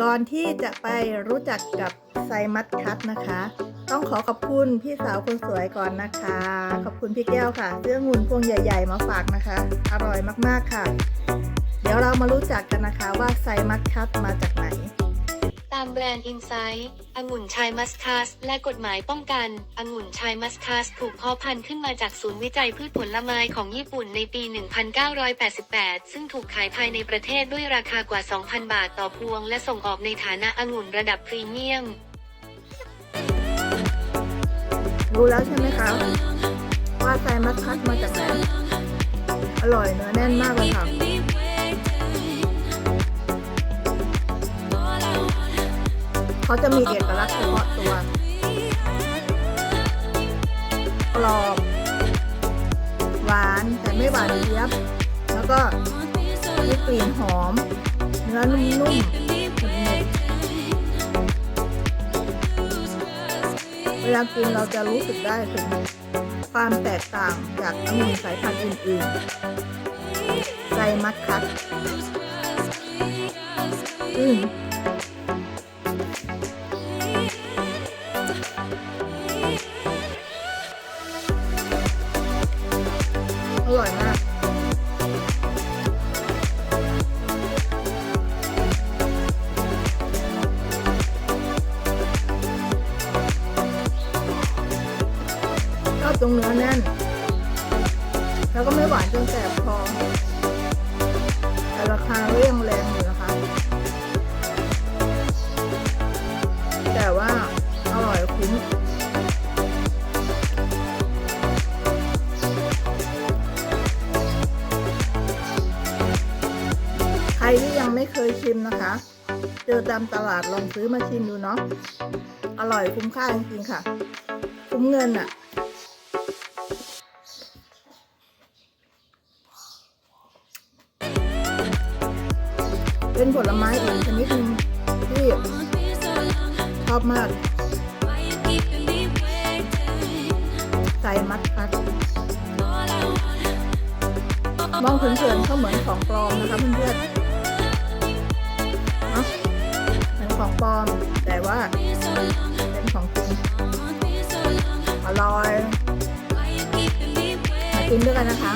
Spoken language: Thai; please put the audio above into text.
ก่อนที่จะไปรู้จักกับไซมัสคัตนะคะ ต้องขอขอบคุณพี่สาวคนสวยก่อนนะคะ ขอบคุณพี่แก้วค่ะเรื่องุ่นพวงใหญ่ ๆ มาฝากนะคะ อร่อยมากๆค่ะ เดี๋ยวเรามารู้จักกันนะคะว่าไซมัสคัตมาจากไหน ตามแบรนด์อินไซต์องุ่นชายมัสคัส และกฎหมายป้องกันองุ่นชายมัสคัส ถูกเพาะพันธุ์ขึ้นมาจากศูนย์วิจัยพืชผลไม้ของญี่ปุ่นในปี 1988 ซึ่งถูกขายภายในประเทศด้วยราคากว่า 2,000 บาทต่อพวง และส่งออกในฐานะองุ่นระดับพรีเมียม รู้แล้วใช่ไหมคะ ว่าไซมัสคัตมาจากไหน อร่อยเนื้อแน่นมากเลยค่ะ เขาจะมีเอกลักษณ์เฉพาะตัวกรอบหวานแต่ไม่หวานเจี๊ยบ แล้วก็มีกลิ่นหอม เนื้อนุ่มๆหนึบๆเวลากินเราจะรู้สึกได้ถึงความแตกต่างจากองุ่นสายพันธุ์อื่นๆไซมัสคัตอืม ร่อยมากชอบตรงเนื้อแน่น แล้วก็ไม่หวานจนแสบคอ รที่ยังไม่เคยชิมนะคะ เจอตามตลาดลองซื้อมาชิมดูเนาะ อร่อยคุ้มค่าจริงๆค่ะ คุ้มเงินอะ่ะ เป็นผลไม้อีกชนิดนึงที่ชอบมาก ใส่มัดคัดมองเผินๆเขาเหมือนของปลอมนะคะเพื่อนๆ ของปลอม แต่ว่าเป็นของจริงอร่อยมากินด้วยกันนะคะ